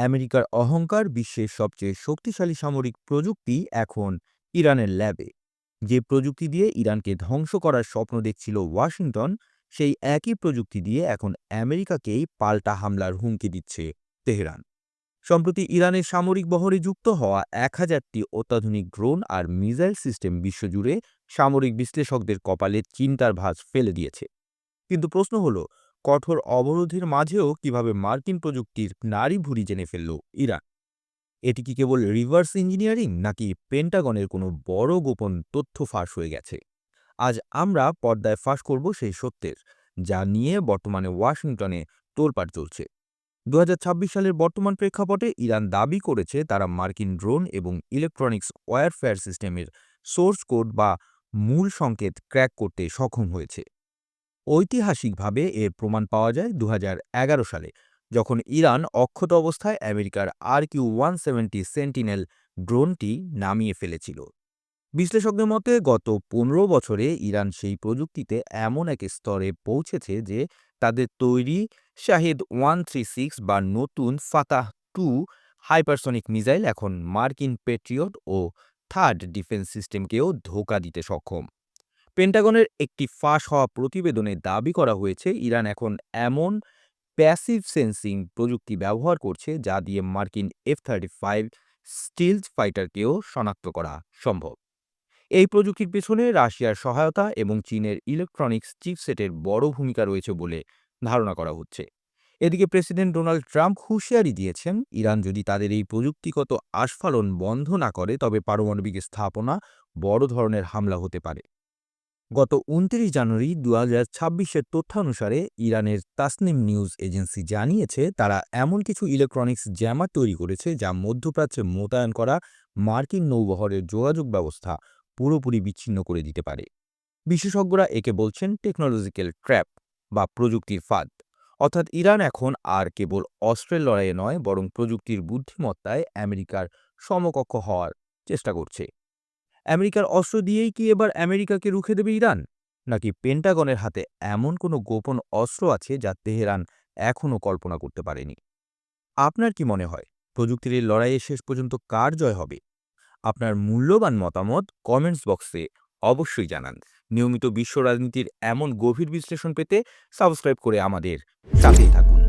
আমেরিকার অহংকার বিশ্বের সবচেয়ে শক্তিশালী সামরিক প্রযুক্তি এখন ইরানের ল্যাবে। যে প্রযুক্তি দিয়ে ইরানকে ধ্বংস করার স্বপ্ন দেখছিল ওয়াশিংটন, সেই একই প্রযুক্তি দিয়ে এখন আমেরিকাকেই পাল্টা হামলার হুমকি দিচ্ছে তেহরান। সম্প্রতি ইরানের সামরিক বহরে যুক্ত হওয়া এক হাজারটি অত্যাধুনিক ড্রোন আর মিসাইল সিস্টেম বিশ্বজুড়ে সামরিক বিশ্লেষকদের কপালে চিন্তার ভাঁজ ফেলে দিয়েছে। কিন্তু প্রশ্ন হলো কঠোর অবরোধের মাঝেও কীভাবে মার্কিন প্রযুক্তির নারী ভুরি জেনে ফেলল ইরান? এটি কি কেবল রিভার্স ইঞ্জিনিয়ারিং, নাকি পেন্টাগনের কোনো বড় গোপন তথ্য ফাঁস হয়ে গেছে? আজ আমরা পর্দায় ফাঁস করব সেই সত্যের, যা নিয়ে বর্তমানে ওয়াশিংটনে তোলপাড় চলছে। দু হাজার ছাব্বিশ সালের বর্তমান প্রেক্ষাপটে ইরান দাবি করেছে তারা মার্কিন ড্রোন এবং ইলেকট্রনিক্স ওয়্যারফেয়ার সিস্টেমের সোর্স কোড বা মূল সংকেত ক্র্যাক করতে সক্ষম হয়েছে। ঐতিহাসিকভাবে এর প্রমাণ পাওয়া যায় দু হাজার এগারো সালে, যখন ইরান অক্ষত অবস্থায় আমেরিকার R Q one seventy sentinel ড্রোনটি নামিয়ে ফেলেছিল। বিশ্লেষকদের মতে, গত পনেরো বছরে ইরান সেই প্রযুক্তিতে এমন এক স্তরে পৌঁছেছে যে তাদের তৈরি শাহিদ ওয়ান সিক্স বা নতুন ফাতাহ টু হাইপারসনিক মিসাইল এখন মার্কিন পেট্রিয়ট ও থার্ড ডিফেন্স সিস্টেমকেও ধোকা দিতে সক্ষম। পেন্টাগনের একটি ফাঁস হওয়া প্রতিবেদনে দাবি করা হয়েছে, ইরান এখন এমন প্যাসিভ সেন্সিং প্রযুক্তি ব্যবহার করছে যা দিয়ে মার্কিন এফ থার্টি ফাইভ স্টিলথ ফাইটারকেও শনাক্ত করা সম্ভব। এই প্রযুক্তির পেছনে রাশিয়ার সহায়তা এবং চীনের ইলেকট্রনিক্স চিপসেটের বড় ভূমিকা রয়েছে বলে ধারণা করা হচ্ছে। এদিকে প্রেসিডেন্ট ডোনাল্ড ট্রাম্প হুঁশিয়ারি দিয়েছেন, ইরান যদি তাদের এই প্রযুক্তিগত আস্ফালন বন্ধ না করে, তবে পারমাণবিক স্থাপনা বড় ধরনের হামলা হতে পারে। গত উনত্রিশ জানুয়ারি দু হাজার ছাব্বিশের তথ্যানুসারে ইরানের তাসনিম নিউজ এজেন্সি জানিয়েছে, তারা এমন কিছু ইলেকট্রনিক্স জ্যামার তৈরি করেছে যা মধ্যপ্রাচ্যে মোতায়েন করা মার্কিন নৌবহরের যোগাযোগ ব্যবস্থা পুরোপুরি বিচ্ছিন্ন করে দিতে পারে। বিশেষজ্ঞরা একে বলছেন টেকনোলজিক্যাল ট্র্যাপ বা প্রযুক্তির ফাঁদ। অর্থাৎ ইরান এখন আর কেবল অস্ত্রের লড়াইয়ে নয়, বরং প্রযুক্তির বুদ্ধিমত্তায় আমেরিকার সমকক্ষ হওয়ার চেষ্টা করছে। আমেরিকার অস্ত্র দিয়েই কি এবার আমেরিকাকে রুখে দেবে ইরান? নাকি পেন্টাগনের হাতে এমন কোনো গোপন অস্ত্র আছে যা তেহরান এখনও কল্পনা করতে পারেনি? আপনার কি মনে হয়, প্রযুক্তির এই লড়াইয়ে শেষ পর্যন্ত কার জয় হবে? আপনার মূল্যবান মতামত কমেন্টস বক্সে অবশ্যই জানান। নিয়মিত বিশ্ব রাজনীতির এমন গভীর বিশ্লেষণ পেতে সাবস্ক্রাইব করে আমাদের সাথেই থাকুন।